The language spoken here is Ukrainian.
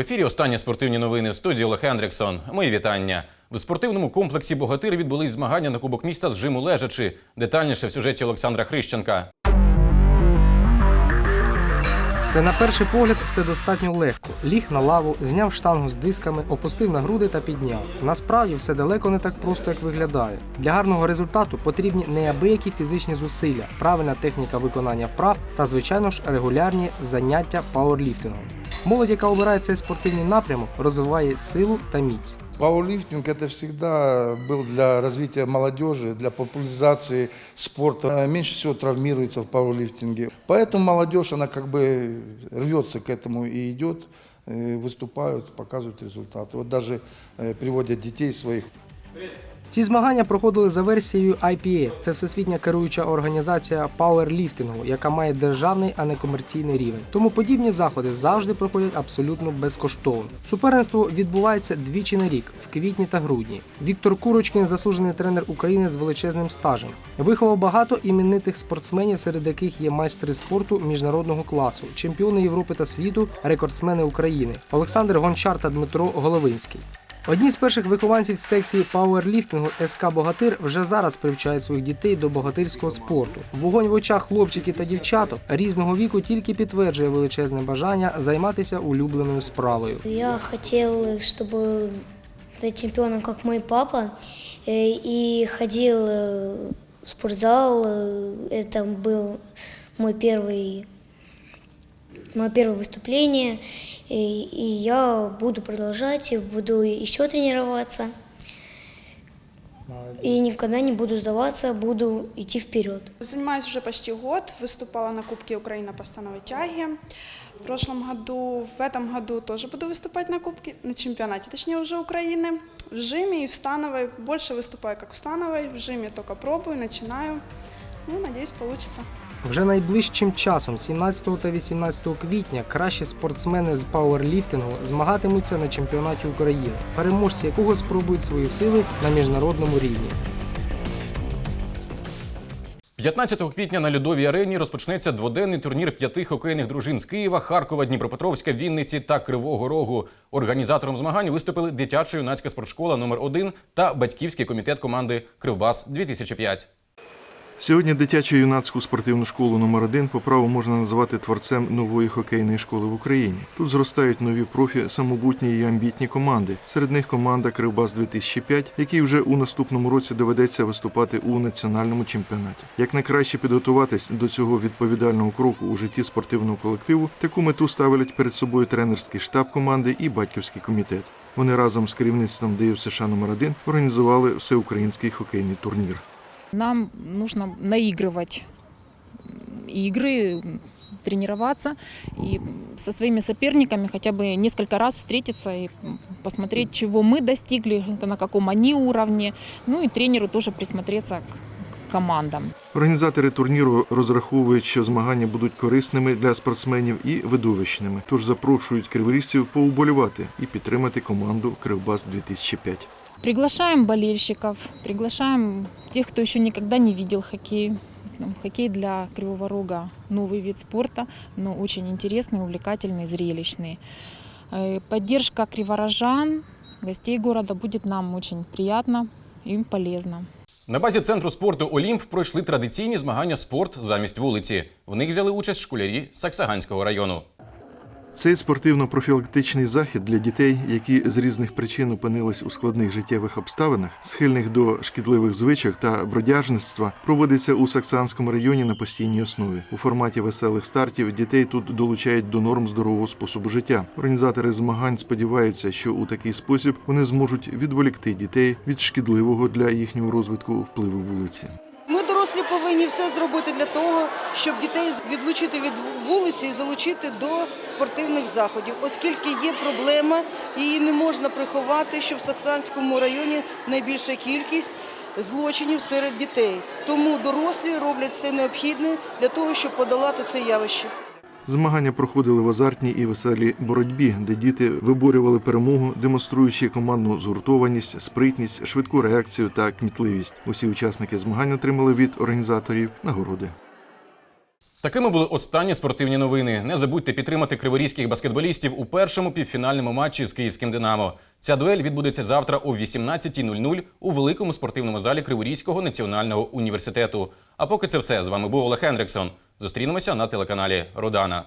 ефірі останні спортивні новини в студії Олег Хендріксон. Мої вітання. В спортивному комплексі Богатир відбулись змагання на Кубок міста з жиму лежачи. Детальніше в сюжеті Олександра Хрищенка. Це на перший погляд все достатньо легко. Ліг на лаву, зняв штангу з дисками, опустив на груди та підняв. Насправді все далеко не так просто, як виглядає. Для гарного результату потрібні неабиякі фізичні зусилля, правильна техніка виконання вправ та, звичайно ж, регулярні заняття пауерліфтингом. Молодь, яка обирає цей спортивний напрямок, розвиває силу та міць. Пауэрлифтинг это всегда был для развития молодежи, для популяризации спорта. Э, Меньше всего травмируется в пауэрлифтинге. Поэтому молодежь, она как бы рвется к этому и идет, э, выступают, показывают результаты. Вот даже э, приводят детей своих Ці змагання проходили за версією IPA. Це всесвітня керуюча організація пауерліфтингу, яка має державний, а не комерційний рівень. Тому подібні заходи завжди проходять абсолютно безкоштовно. Суперництво відбувається двічі на рік, в квітні та грудні. Віктор Курочкін заслужений тренер України з величезним стажем. Виховав багато іменитих спортсменів, серед яких є майстри спорту міжнародного класу, чемпіони Європи та світу, рекордсмени України Олександр Гончар та Дмитро Головинський. Одні з перших вихованців секції пауерліфтингу СК Богатир вже зараз привчають своїх дітей до богатирського спорту. Вогонь в очах хлопчиків та дівчаток різного віку тільки підтверджує величезне бажання займатися улюбленою справою. Я хотел, чтобы стать чемпионом, как мой папа, э, и ходил э, в спортзал. Э, Это был мой первый, мое первое выступление, и, и я буду продолжать, и буду еще тренироваться, и никогда не буду сдаваться, буду идти вперед. Занимаюсь уже почти год, выступала на Кубке Украины по становой тяге. В прошлом году, в этом году тоже буду выступать на Кубке, на чемпионате, точнее, уже Украины. В жиме и в становой. Больше выступаю как в становой, в жиме только пробую, начинаю. Ну, надеюсь, получится. Вже найближчим часом, 17 та 18 квітня, кращі спортсмени з пауерліфтингу змагатимуться на чемпіонаті України, переможці якого спробують свої сили на міжнародному рівні. 15 квітня на льодовій арені розпочнеться дводенний турнір п'яти хокейних дружин з Києва, Харкова, Дніпропетровська, Вінниці та Кривого Рогу. Організатором змагань виступили дитяча юнацька спортшкола номер 1 та батьківський комітет команди Кривбас 2005 Сьогодні дитячо-юнацьку спортивну школу номер 1 по праву можна називати творцем нової хокейної школи в Україні. Тут зростають нові профі, самобутні і амбітні команди. Серед них команда Кривбас 2005 який вже у наступному році доведеться виступати у національному чемпіонаті. Як найкраще підготуватись до цього відповідального кроку у житті спортивного колективу, таку мету ставлять перед собою тренерський штаб команди і батьківський комітет. Вони разом з керівництвом ДЮ США номер 1 організували всеукраїнський хокейний турнір. Нам нужно наигрывать игры, тренироваться и со своими соперниками хотя бы несколько раз встретиться и посмотреть, чего мы достигли, это на каком они уровне, ну и тренеру тоже присмотреться к к командам. Організатори турніру розраховують, що змагання будуть корисними для спортсменів і видовищними, тож запрошують криворіжців поуболівати і підтримати команду Кривбас 2005 Приглашаем болельщиков, приглашаем тех, кто еще никогда не видел хоккей. Там Хоккей для Кривого Рога – новый вид спорта, но очень интересный, увлекательный, зрелищный. Э, Поддержка криворожан, гостей города будет нам очень приятно и полезно. На базі центру спорту Олімп пройшли традиційні змагання спорт замість вулиці. В них взяли участь школярі Саксаганського району. Цей спортивно-профілактичний захід для дітей, які з різних причин опинились у складних життєвих обставинах, схильних до шкідливих звичок та бродяжництва, проводиться у Саксанському районі на постійній основі. У форматі веселих стартів дітей тут долучають до норм здорового способу життя. Організатори змагань сподіваються, що у такий спосіб вони зможуть відволікти дітей від шкідливого для їхнього розвитку впливу вулиці. Повинні все зробити для того, щоб дітей відлучити від вулиці і залучити до спортивних заходів, оскільки є проблема, її не можна приховати, що в Саксанському районі найбільша кількість злочинів серед дітей. Тому дорослі роблять все необхідне для того, щоб подолати це явище. Змагання проходили в азартній і веселій боротьбі, де діти виборювали перемогу, демонструючи командну згуртованість, спритність, швидку реакцію та кмітливість. Усі учасники змагань отримали від організаторів нагороди. Такими були останні спортивні новини. Не забудьте підтримати криворізьких баскетболістів у першому півфінальному матчі з київським Динамо. Ця дуель відбудеться завтра о 18.00 у великому спортивному залі Криворізького національного університету. А поки це все з вами був Олег Хендриксон. Зустрінемося на телеканалі Родана.